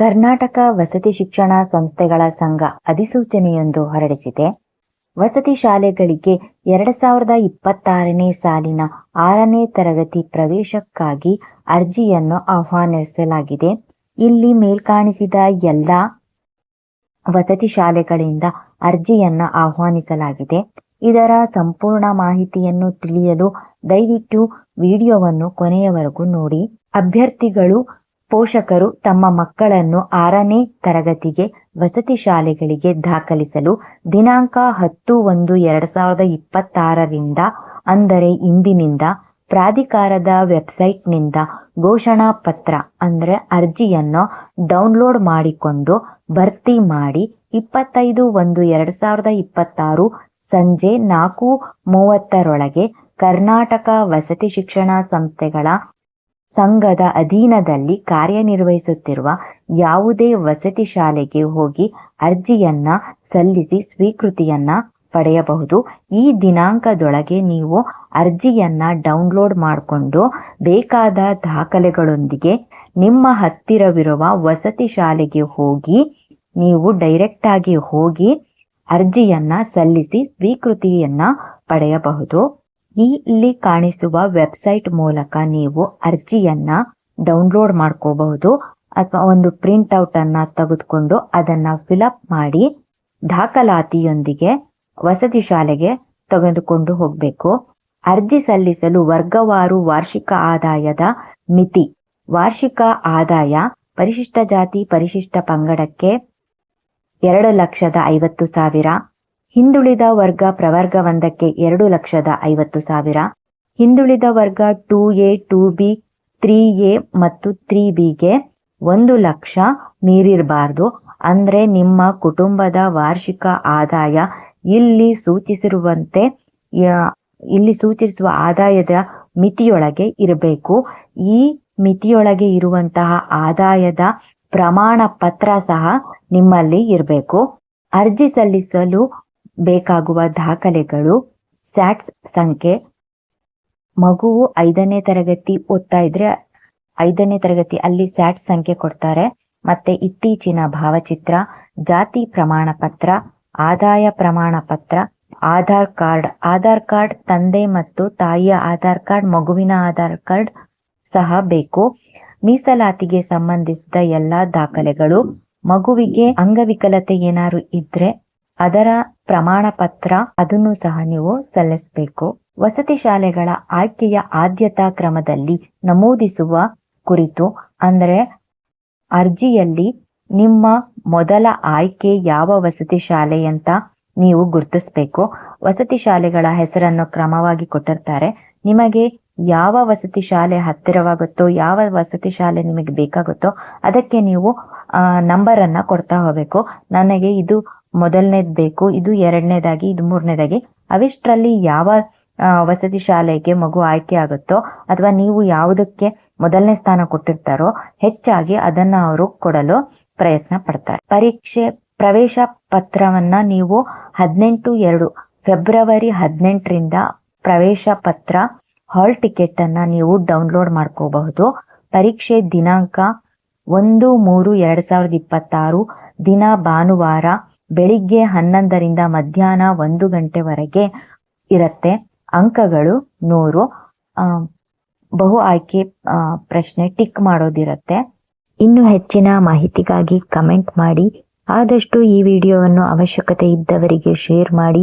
ಕರ್ನಾಟಕ ವಸತಿ ಶಿಕ್ಷಣ ಸಂಸ್ಥೆಗಳ ಸಂಘ ಅಧಿಸೂಚನೆಯೊಂದು ಹೊರಡಿಸಿದೆ. ವಸತಿ ಶಾಲೆಗಳಿಗೆ ಎರಡ್ ಸಾವಿರದ ಇಪ್ಪತ್ತಾರನೇ ಸಾಲಿನ ಆರನೇ ತರಗತಿ ಪ್ರವೇಶಕ್ಕಾಗಿ ಅರ್ಜಿಯನ್ನು ಆಹ್ವಾನಿಸಲಾಗಿದೆ. ಇಲ್ಲಿ ಮೇಲ್ಕಾಣಿಸಿದ ಎಲ್ಲ ವಸತಿ ಶಾಲೆಗಳಿಂದ ಅರ್ಜಿಯನ್ನು ಆಹ್ವಾನಿಸಲಾಗಿದೆ. ಇದರ ಸಂಪೂರ್ಣ ಮಾಹಿತಿಯನ್ನು ತಿಳಿಯಲು ದಯವಿಟ್ಟು ವಿಡಿಯೋವನ್ನು ಕೊನೆಯವರೆಗೂ ನೋಡಿ. ಅಭ್ಯರ್ಥಿಗಳು ಪೋಷಕರು ತಮ್ಮ ಮಕ್ಕಳನ್ನು ಆರನೇ ತರಗತಿಗೆ ವಸತಿ ಶಾಲೆಗಳಿಗೆ ದಾಖಲಿಸಲು ದಿನಾಂಕ ಹತ್ತು ಒಂದು ಎರಡ್ ಸಾವಿರದ ಇಪ್ಪತ್ತಾರರಿಂದ, ಅಂದರೆ ಇಂದಿನಿಂದ ಪ್ರಾಧಿಕಾರದ ವೆಬ್ಸೈಟ್ನಿಂದ ಘೋಷಣಾ ಪತ್ರ, ಅಂದರೆ ಅರ್ಜಿಯನ್ನು ಡೌನ್ಲೋಡ್ ಮಾಡಿಕೊಂಡು ಭರ್ತಿ ಮಾಡಿ ಇಪ್ಪತ್ತೈದು ಒಂದು ಎರಡ್ ಸಾವಿರದ ಇಪ್ಪತ್ತಾರು ಸಂಜೆ ನಾಲ್ಕು ಮೂವತ್ತರೊಳಗೆ ಕರ್ನಾಟಕ ವಸತಿ ಶಿಕ್ಷಣ ಸಂಸ್ಥೆಗಳ ಸಂಘದ ಅಧೀನದಲ್ಲಿ ಕಾರ್ಯನಿರ್ವಹಿಸುತ್ತಿರುವ ಯಾವುದೇ ವಸತಿ ಶಾಲೆಗೆ ಹೋಗಿ ಅರ್ಜಿಯನ್ನ ಸಲ್ಲಿಸಿ ಸ್ವೀಕೃತಿಯನ್ನ ಪಡೆಯಬಹುದು. ಈ ದಿನಾಂಕದೊಳಗೆ ನೀವು ಅರ್ಜಿಯನ್ನ ಡೌನ್ಲೋಡ್ ಮಾಡಿಕೊಂಡು ಬೇಕಾದ ದಾಖಲೆಗಳೊಂದಿಗೆ ನಿಮ್ಮ ಹತ್ತಿರವಿರುವ ವಸತಿ ಶಾಲೆಗೆ ಹೋಗಿ ನೀವು ಡೈರೆಕ್ಟ್ ಆಗಿ ಹೋಗಿ ಅರ್ಜಿಯನ್ನ ಸಲ್ಲಿಸಿ ಸ್ವೀಕೃತಿಯನ್ನ ಪಡೆಯಬಹುದು. ಈ ಇಲ್ಲಿ ಕಾಣಿಸುವ ವೆಬ್ಸೈಟ್ ಮೂಲಕ ನೀವು ಅರ್ಜಿಯನ್ನ ಡೌನ್ಲೋಡ್ ಮಾಡ್ಕೋಬಹುದು ಅಥವಾ ಒಂದು ಪ್ರಿಂಟ್ ಔಟ್ ಅನ್ನ ತೆಗೆದುಕೊಂಡು ಅದನ್ನ ಫಿಲಪ್ ಮಾಡಿ ದಾಖಲಾತಿಯೊಂದಿಗೆ ವಸತಿ ಶಾಲೆಗೆ ತೆಗೆದುಕೊಂಡು ಹೋಗಬೇಕು. ಅರ್ಜಿ ಸಲ್ಲಿಸಲು ವರ್ಗವಾರು ವಾರ್ಷಿಕ ಆದಾಯದ ಮಿತಿ. ವಾರ್ಷಿಕ ಆದಾಯ ಪರಿಶಿಷ್ಟ ಜಾತಿ ಪರಿಶಿಷ್ಟ ಪಂಗಡಕ್ಕೆ ಎರಡು ಲಕ್ಷದ ಐವತ್ತು ಸಾವಿರ. ಹಿಂದುಳಿದ ವರ್ಗ ಪ್ರವರ್ಗ ಒಂದಕ್ಕೆ ಎರಡು ಲಕ್ಷದ ಐವತ್ತು ಸಾವಿರ. ಹಿಂದುಳಿದ ವರ್ಗ two A, two B, three A ಮತ್ತು ತ್ರೀ ಬಿಗೆ ಒಂದು ಲಕ್ಷ ಮೀರಿರಬಾರ್ದು. ಅಂದ್ರೆ ನಿಮ್ಮ ಕುಟುಂಬದ ವಾರ್ಷಿಕ ಆದಾಯ ಇಲ್ಲಿ ಸೂಚಿಸಿರುವಂತೆ ಇಲ್ಲಿ ಸೂಚಿಸುವ ಆದಾಯದ ಮಿತಿಯೊಳಗೆ ಇರಬೇಕು. ಈ ಮಿತಿಯೊಳಗೆ ಇರುವಂತಹ ಆದಾಯದ ಪ್ರಮಾಣ ಪತ್ರ ಸಹ ನಿಮ್ಮಲ್ಲಿ ಇರಬೇಕು. ಅರ್ಜಿ ಸಲ್ಲಿಸಲು ಬೇಕಾಗುವ ದಾಖಲೆಗಳು, ಸ್ಯಾಟ್ಸ್ ಸಂಖ್ಯೆ, ಮಗುವು ಐದನೇ ತರಗತಿ ಓದ್ತಾ ಇದ್ರೆ ಐದನೇ ತರಗತಿ ಅಲ್ಲಿ ಸ್ಯಾಟ್ ಸಂಖ್ಯೆ ಕೊಡ್ತಾರೆ. ಮತ್ತೆ ಇತ್ತೀಚಿನ ಭಾವಚಿತ್ರ, ಜಾತಿ ಪ್ರಮಾಣ ಪತ್ರ, ಆದಾಯ ಪ್ರಮಾಣ ಪತ್ರ, ಆಧಾರ್ ಕಾರ್ಡ್ ಆಧಾರ್ ಕಾರ್ಡ್ ತಂದೆ ಮತ್ತು ತಾಯಿಯ ಆಧಾರ್ ಕಾರ್ಡ್, ಮಗುವಿನ ಆಧಾರ್ ಕಾರ್ಡ್ ಸಹ ಬೇಕು. ಮೀಸಲಾತಿಗೆ ಸಂಬಂಧಿಸಿದ ಎಲ್ಲಾ ದಾಖಲೆಗಳು, ಮಗುವಿಗೆ ಅಂಗವಿಕಲತೆ ಏನಾದ್ರು ಇದ್ರೆ ಅದರ ಪ್ರಮಾಣ ಪತ್ರ ಅದನ್ನು ಸಹ ನೀವು ಸಲ್ಲಿಸಬೇಕು. ವಸತಿ ಶಾಲೆಗಳ ಆಯ್ಕೆಯ ಆದ್ಯತಾ ಕ್ರಮದಲ್ಲಿ ನಮೂದಿಸುವ ಕುರಿತು, ಅಂದರೆ ಅರ್ಜಿಯಲ್ಲಿ ನಿಮ್ಮ ಮೊದಲ ಆಯ್ಕೆ ಯಾವ ವಸತಿ ಶಾಲೆ ಅಂತ ನೀವು ಗುರುತಿಸಬೇಕು. ವಸತಿ ಶಾಲೆಗಳ ಹೆಸರನ್ನು ಕ್ರಮವಾಗಿ ಕೊಟ್ಟಿರ್ತಾರೆ. ನಿಮಗೆ ಯಾವ ವಸತಿ ಶಾಲೆ ಹತ್ತಿರವಾಗುತ್ತೋ, ಯಾವ ವಸತಿ ಶಾಲೆ ನಿಮಗೆ ಬೇಕಾಗುತ್ತೋ, ಅದಕ್ಕೆ ನೀವು ನಂಬರ್ ಅನ್ನ ಕೊಡ್ತಾ ಹೋಗ್ಬೇಕು. ನನಗೆ ಇದು ಮೊದಲನೇದ್ ಬೇಕು, ಇದು ಎರಡನೇದಾಗಿ, ಇದು ಮೂರನೇದಾಗಿ. ಅವಿಷ್ಟರಲ್ಲಿ ಯಾವ ವಸತಿ ಶಾಲೆಗೆ ಮಗು ಆಯ್ಕೆ ಆಗುತ್ತೋ, ಅಥವಾ ನೀವು ಯಾವುದಕ್ಕೆ ಮೊದಲನೇ ಸ್ಥಾನ ಕೊಟ್ಟಿರ್ತಾರೋ, ಹೆಚ್ಚಾಗಿ ಅದನ್ನ ಅವರು ಕೊಡಲು ಪ್ರಯತ್ನ ಪಡ್ತಾರೆ. ಪರೀಕ್ಷೆ, ಪ್ರವೇಶ ಪತ್ರವನ್ನ ನೀವು ಹದಿನೆಂಟು ಎರಡು, ಫೆಬ್ರವರಿ ಹದಿನೆಂಟರಿಂದ ಪ್ರವೇಶ ಪತ್ರ ಹಾಲ್ ಟಿಕೆಟ್ ಅನ್ನ ನೀವು ಡೌನ್ಲೋಡ್ ಮಾಡ್ಕೋಬಹುದು. ಪರೀಕ್ಷೆ ದಿನಾಂಕ ಒಂದು ಮೂರು ಎರಡ್ ಸಾವಿರದ ಇಪ್ಪತ್ತಾರು, ದಿನ ಭಾನುವಾರ, ಬೆಳಿಗ್ಗೆ ಹನ್ನೊಂದರಿಂದ ಮಧ್ಯಾಹ್ನ ಒಂದು ಗಂಟೆವರೆಗೆ ಇರುತ್ತೆ. ಅಂಕಗಳು ನೂರು. ಬಹು ಆಯ್ಕೆ ಪ್ರಶ್ನೆ ಟಿಕ್ ಮಾಡೋದಿರುತ್ತೆ. ಇನ್ನು ಹೆಚ್ಚಿನ ಮಾಹಿತಿಗಾಗಿ ಕಮೆಂಟ್ ಮಾಡಿ. ಆದಷ್ಟು ಈ ವಿಡಿಯೋವನ್ನು ಅವಶ್ಯಕತೆ ಇದ್ದವರಿಗೆ ಶೇರ್ ಮಾಡಿ.